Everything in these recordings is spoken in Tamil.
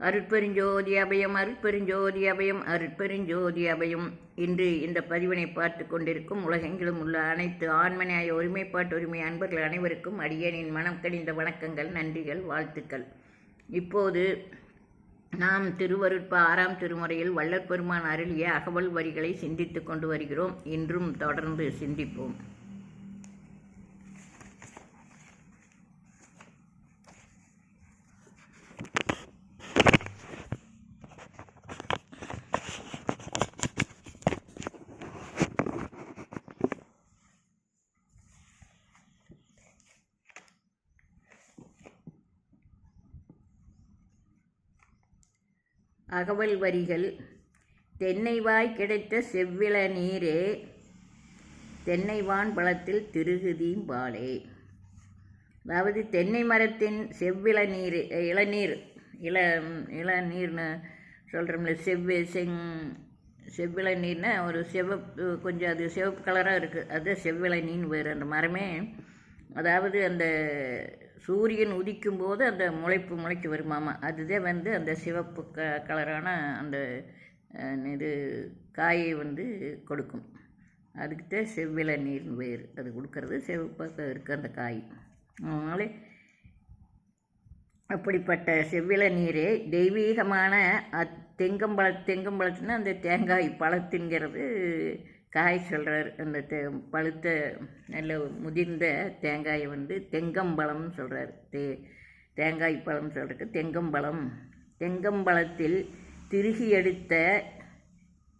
அருட்பெருஞ்சோதி அபயம் அருட்பெருஞ்சோதி அபயம் அருட்பெருஞ்சோதி அபயம். இன்று இந்த பதிவினை பார்த்து கொண்டிருக்கும் உலகெங்கிலும் உள்ள அனைத்து ஆண்மனையாய ஒருமைப்பாட்டு உரிமை அன்பர்கள் அனைவருக்கும் அடியனின் மனம் கடிந்த வணக்கங்கள் நன்றிகள் வாழ்த்துக்கள். இப்போது நாம் திருவருட்ப ஆறாம் திருமுறையில் வள்ளற்பெருமான் அருளிய அகவல் வரிகளை சிந்தித்து கொண்டு வருகிறோம். இன்றும் தொடர்ந்து சிந்திப்போம். அகவல் வரிகள் தென்னைவாய் கிடைத்த செவ்விள நீரே தென்னைவான் பழத்தில் திருகுதீம்பாலே அதாவது தென்னை மரத்தின் செவ்விள நீர் இளநீர் இள இளநீர்னு சொல்கிறோம்ல செவ்வு செங் செவ்வில நீர்னா ஒரு சிவப்பு கொஞ்சம் அது சிவப்பு கலராக இருக்குது அது செவ்விள நீர் வேறு அந்த மரமே அதாவது அந்த சூரியன் உதிக்கும் போது அந்த முளைப்பு முளைச்சி வருமாமா அதுதான் வந்து அந்த சிவப்பு க கலரான அந்த இது காயை வந்து கொடுக்கும். அதுக்குத்தான் செவ்வில நீர்னு வேறு அது கொடுக்கறது. செவப்பாக இருக்குது அந்த காய். அதனால அப்படிப்பட்ட செவ்வில நீரே தெய்வீகமான அத் தெங்கம்பழ தெங்கம்பழத்துனா அந்த தேங்காய் பழத்துங்கிறது காய் அந்த தே பழுத்த நல்ல முதிர்ந்த தேங்காயை வந்து தெங்கம்பழம்னு சொல்கிறார் தே தேங்காய் பழம் சொல்கிறதுக்கு தெங்கம்பழம். தெங்கம்பழத்தில் திருகி எடுத்த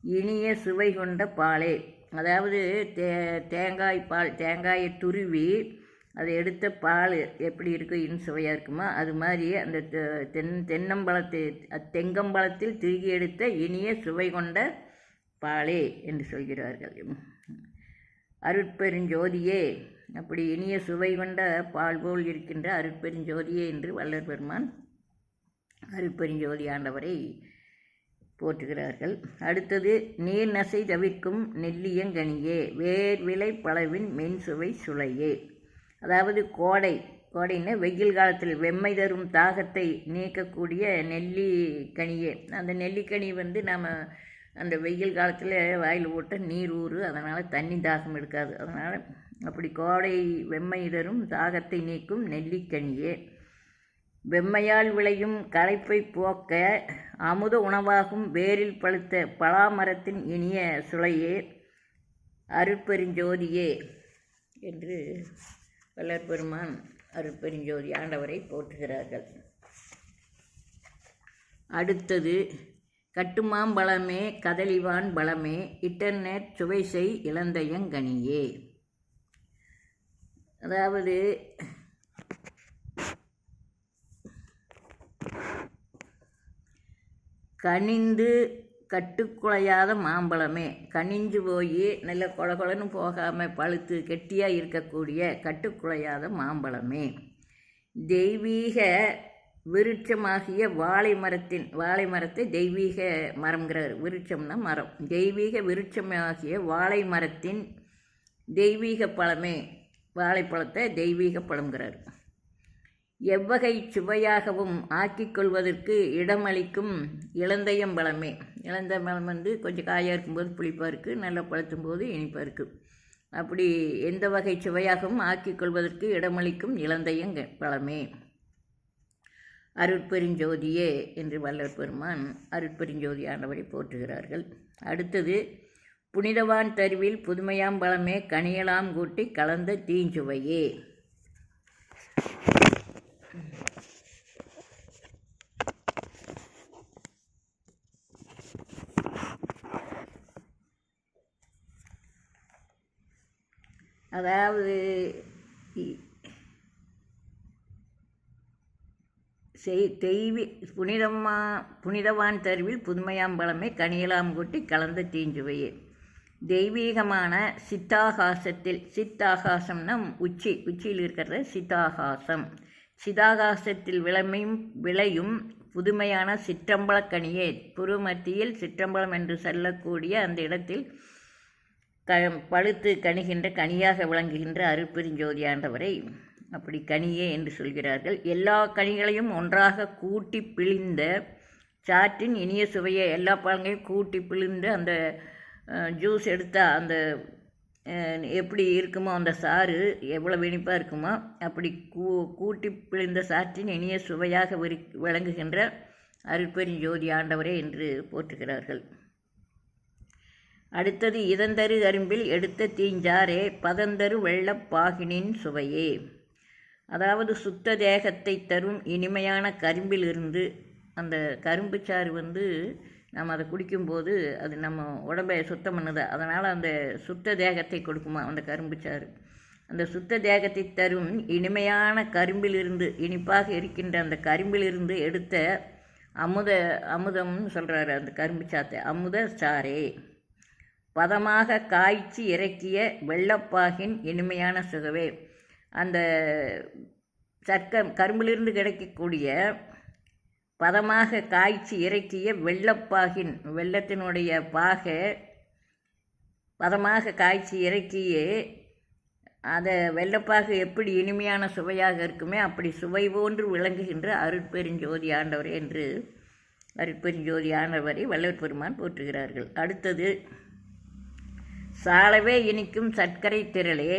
இனிய சுவை கொண்ட பாலே. அதாவது தே தேங்காய் பால் தேங்காயை துருவி அதை எடுத்த பால் எப்படி இருக்கும் இன் சுவையாக இருக்குமோ? அது மாதிரி அந்த தெ- தென் தென்னம்பழத்தை தெங்கம்பழத்தில் திருகி எடுத்த இனிய சுவை கொண்ட பாலே என்று சொல்கிறார்கள். அருட்பெருஞ்சோதியே அப்படி இனிய சுவை கொண்ட பால் போல் இருக்கின்ற அருட்பெருஞ்சோதியே என்று வல்லர் பெருமான் அருட்பெருஞ்சோதி ஆண்டவரை போற்றுகிறார்கள். அடுத்தது நீர் நசை தவிர்க்கும் நெல்லியங்கனியே வேர் விலை பளவின் மென் சுவை சுளையே. அதாவது கோடை கோடைன்னா வெயில் காலத்தில் வெம்மை தரும் தாகத்தை நீக்கக்கூடிய நெல்லிக்கனியே. அந்த நெல்லிக்கனி வந்து நாம் அந்த வெயில் காலத்தில் வாயில் ஓட்ட நீர் ஊறு அதனால் தண்ணி தாகம் எடுக்காது. அதனால் அப்படி கோடை வெம்மை தாகத்தை நீக்கும் நெல்லிக்கனியே. வெம்மையால் விளையும் களைப்பை போக்க அமுத உணவாகும் வேரில் பழுத்த பலாமரத்தின் இனிய சுளையே அருட்பெருஞ்சோதியே என்று வல்லற்பெருமான் அருட்பெருஞ்சோதி ஆண்டவரை போற்றுகிறார்கள். அடுத்தது கட்டுமாம்பழமே கதலிவான் பழமே இட்டர்நெட் சுவைசை இளந்தையங்கனியே அதாவது கனிந்து கட்டுக்குலையாத மாம்பழமே கனிஞ்சு போய் நல்ல கொலகொலன்னு போகாமல் பழுத்து கெட்டியாக இருக்கக்கூடிய கட்டுக்குலையாத மாம்பழமே. தெய்வீக விருட்சமாகிய வாழை மரத்தின் வாழை மரத்தை தெய்வீக மரம்ங்கிறார். விருட்சம்னா மரம். தெய்வீக விருட்சமாகிய வாழை மரத்தின் தெய்வீக பழமே வாழைப்பழத்தை தெய்வீக பழம்ங்கிறார். எவ்வகை சுவையாகவும் ஆக்கிக் கொள்வதற்கு இடமளிக்கும் இளந்தயம்பழமே இளந்தயம்பழம் வந்து கொஞ்சம் காயாக இருக்கும்போது புளிப்பாக இருக்குது நல்லா பழுத்தும் போது இனிப்பாக இருக்குது அப்படி எந்த வகை சுவையாகவும் ஆக்கிக் கொள்வதற்கு இடமளிக்கும் இளந்தயங்க பழமே. அருட்பெருஞ்சோதியே என்று வல்லற் பெருமான் அருட்பெருஞ்சோதி ஆண்டவரை போற்றுகிறார்கள். அடுத்தது புனிதவான் தருவில் புதுமையாம் பழமே கனியலாம் கூட்டி கலந்த தீஞ்சுவையே. அதாவது இ- செய் தெய்வி புனிதமா புனிதவான் தருவில் புதுமையாம்பழமே கனியலாம் கூட்டி கலந்த தீஞ்சுவையே. தெய்வீகமான சித்தாகாசத்தில் சித்தாகாசம்னா உச்சி உச்சியில் இருக்கிறது சித்தாகாசம். சிதாகாசத்தில் விளமையும் விளையும் புதுமையான சிற்றம்பலக்கனியே புருமத்தியில் சிற்றம்பலம் என்று சொல்லக்கூடிய அந்த இடத்தில் க பழுத்து கணிகின்ற கனியாக விளங்குகின்ற அருட்பெருஞ்சோதி ஆண்டவரை. அப்படி கனியே என்று சொல்கிறார்கள். எல்லா கனிகளையும் ஒன்றாக கூட்டி பிழிந்த சாற்றின் இனிய சுவையை எல்லா பழங்களையும் கூட்டி பிழிந்து அந்த ஜூஸ் எடுத்தால் அந்த எப்படி இருக்குமோ அந்த சாறு எவ்வளோ இனிப்பாக இருக்குமோ அப்படி கூ கூட்டி பிழிந்த சாற்றின் இனிய சுவையாக விரி விளங்குகின்ற அருட்பெருஞ்சோதி ஆண்டவரே என்று போற்றுகிறார்கள். அடுத்தது இதந்தரு அரும்பில் எடுத்த தீஞ்சாரே பதந்தரு வெள்ளப்பாகினின் சுவையே. அதாவது சுத்த தேகத்தை தரும் இனிமையான கரும்பிலிருந்து அந்த கரும்பு சாறு வந்து நம்ம அதை குடிக்கும்போது அது நம்ம உடம்பை சுத்தம் பண்ணுது. அதனால் அந்த சுத்த தேகத்தை கொடுக்குமா அந்த கரும்பு சாறு. அந்த சுத்த தேகத்தை தரும் இனிமையான கரும்பிலிருந்து இனிப்பாக இருக்கின்ற அந்த கரும்பிலிருந்து எடுத்த அமுத அமுதம்னு சொல்கிறாரு அந்த கரும்பு சாத்தை அமுத சாரே பதமாக காய்ச்சி இறக்கிய வெள்ளப்பாகின் இனிமையான சுகவே. அந்த சர்க்க கரும்பிலிருந்து கிடைக்கக்கூடிய பதமாக காய்ச்சி இறக்கிய வெள்ளப்பாகின் வெள்ளத்தினுடைய பாகை பதமாக காய்ச்சி இறக்கிய அதை வெள்ளப்பாகு எப்படி இனிமையான சுவையாக இருக்குமே அப்படி சுவை போன்று விளங்குகின்ற அருட்பெருஞ்சோதி ஆண்டவர் என்று அருட்பெருஞ்சோதி ஆண்டவரை வல்லவர் பெருமான் போற்றுகிறார்கள். அடுத்தது சாலவே இனிக்கும் சர்க்கரை திரளே.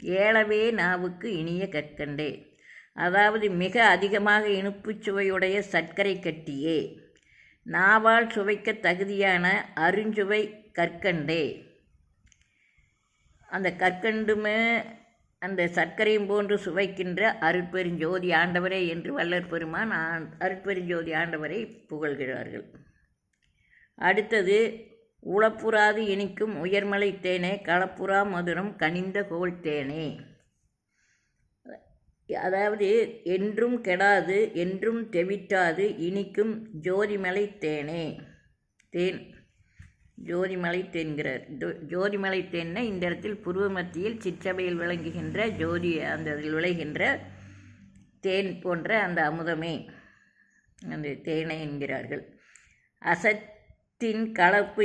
ஏலவே நாவுக்கு இனிய கற்கண்டே. அதாவது மிக அதிகமாக இனிப்பு சுவையுடைய சர்க்கரை கட்டியே. நாவால் சுவைக்க தகுதியான அருஞ்சுவை கற்கண்டே. அந்த கற்கண்டுமே அந்த சர்க்கரையும் போன்று சுவைக்கின்ற அருட்பெருஞ்சோதி ஆண்டவரே என்று வல்லற் பெருமான் ஆ- அருட்பெருஞ்சோதி ஆண்டவரை புகழ்கிறார்கள். அடுத்தது உளப்புறாது இனிக்கும் உயர்மலை தேனே களப்புறா மதுரம் கனிந்த கோல் தேனே. அதாவது என்றும் கெடாது என்றும் தெவிட்டாது இனிக்கும் ஜோதிமலை தேனே. தேன் ஜோதிமலை தேன்கிறார். ஜோதிமலை தேன்னா இந்த இடத்தில் புருவ மத்தியில் சிற்றபையில் விளங்குகின்ற ஜோதி அந்த இதில் விளைகின்ற தேன் போன்ற அந்த அமுதமே. அந்த தேனை என்கிறார்கள். அசத் சத்தின் கலப்பு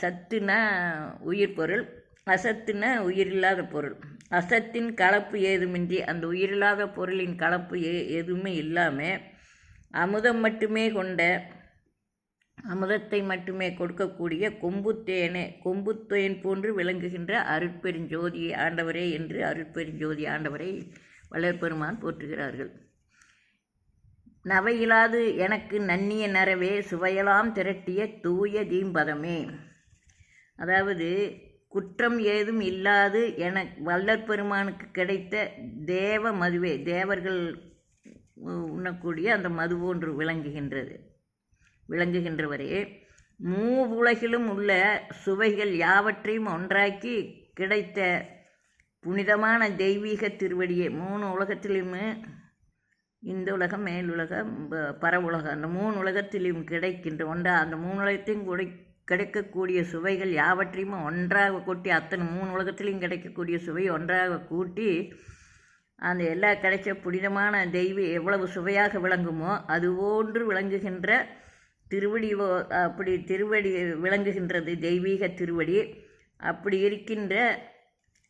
சத்துனா உயிர் பொருள் அசத்துனா உயிரில்லாத பொருள். அசத்தின் கலப்பு ஏதுமின்றி அந்த உயிரில்லாத பொருளின் கலப்பு ஏ எதுவுமே இல்லாமல் அமுதம் மட்டுமே கொண்ட அமுதத்தை மட்டுமே கொடுக்கக்கூடிய கொம்புத்தேனே கொம்புத்தேன் போன்று விளங்குகின்ற அருட்பெருஞ்சோதி ஆண்டவரே என்று அருட்பெருஞ்சோதி ஆண்டவரை வளர்பெருமான் போற்றுகிறார்கள். நவையிலாது எனக்கு நன்னிய நரவே சுவையலாம் திரட்டிய தூய தீம்பதமே. அதாவது குற்றம் ஏதும் இல்லாது என வல்லற் பெருமானுக்கு கிடைத்த தேவ மதுவே தேவர்கள் உண்ணக்கூடிய அந்த மது போன்று விளங்குகின்றது. விளங்குகின்றவரே மூவுலகிலும் உள்ள சுவைகள் யாவற்றையும் ஒன்றாக்கி கிடைத்த புனிதமான தெய்வீக திருவடியே. மூணு உலகத்திலுமே இந்த உலகம் மேலுலகம் பரவுலகம் அந்த மூணு உலகத்திலும் கிடைக்கின்ற ஒன்றா அந்த மூணு உலகத்தையும் குடை கிடைக்கக்கூடிய சுவைகள் யாவற்றையும் ஒன்றாக கூட்டி அத்தனை மூணு உலகத்திலையும் கிடைக்கக்கூடிய சுவை ஒன்றாக கூட்டி அந்த எல்லா கிடைச்ச புனிதமான தெய்வ எவ்வளவு சுவையாக விளங்குமோ அதுபோன்று விளங்குகின்ற திருவடி ஓ- அப்படி திருவடி விளங்குகின்றது தெய்வீக திருவடி. அப்படி இருக்கின்ற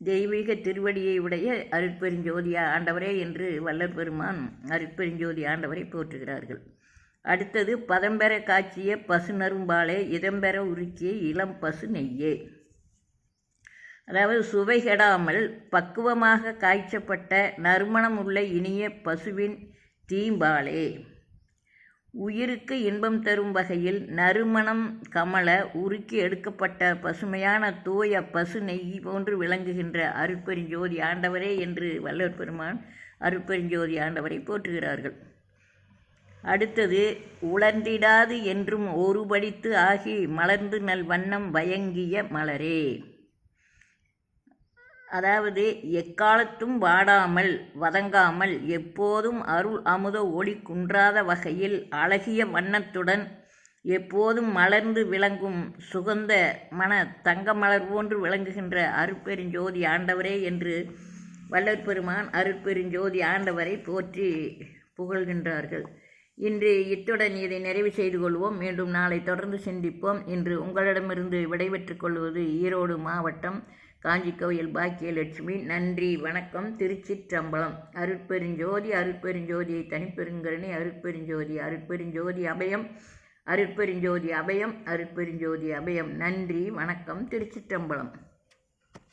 தெய்வீக திருவடியை உடைய அருட்பெருஞ்சோதி ஆண்டவரே என்று வல்லற் பெருமான் அருட்பெருஞ்சோதி ஆண்டவரை போற்றுகிறார்கள். அடுத்தது பதம்பெற காய்ச்சிய பசு நரும்பாலே இதம்பெற உருக்கிய இளம் பசு நெய்யே. அதாவது சுவை கெடாமல் பக்குவமாக காய்ச்சப்பட்ட நறுமணம் உள்ள இனிய பசுவின் தீம்பாலே. உயிருக்கு இன்பம் தரும் வகையில் நறுமணம் கமல உருக்கி எடுக்கப்பட்ட பசுமையான தூய பசு நெய் போன்று விளங்குகின்ற அருட்பெருஞ்சோதி ஆண்டவரே என்று வல்லவர் பெருமான் அருட்பெருஞ்சோதி ஆண்டவரை போற்றுகிறார்கள். அடுத்தது உளர்ந்திடாது என்றும் ஒருபடித்து ஆகி மலர்ந்து நல் வண்ணம் வயங்கிய மலரே. அதாவது எக்காலத்தும் வாடாமல் வதங்காமல் எப்போதும் அருள் அமுத ஒளி குன்றாத வகையில் அழகிய வண்ணத்துடன் எப்போதும் மலர்ந்து விளங்கும் சுகந்த மன தங்க மலர் போன்று விளங்குகின்ற அருட்பெருஞ்சோதி ஆண்டவரே என்று வள்ளற் பெருமான் அருட்பெருஞ்சோதி ஆண்டவரை போற்றி புகழ்கின்றார்கள். இன்று இத்துடன் இதை நிறைவு செய்து கொள்வோம். மீண்டும் நாளை தொடர்ந்து சிந்திப்போம். இன்று உங்களிடமிருந்து விடைபெற்றுக் கொள்வது ஈரோடு மாவட்டம் காஞ்சி கோயில் பாக்கியலட்சுமி நன்றி வணக்கம் திருச்சிற்றம்பலம். அருட்பெருஞ்சோதி அருட்பெருஞ்சோதியை தனிப்பெருங்கரணி அருட்பெருஞ்சோதி அருட்பெருஞ்சோதி அபயம் அருட்பெருஞ்சோதி அபயம் அருட்பெருஞ்சோதி அபயம். நன்றி வணக்கம் திருச்சிற்றம்பலம்.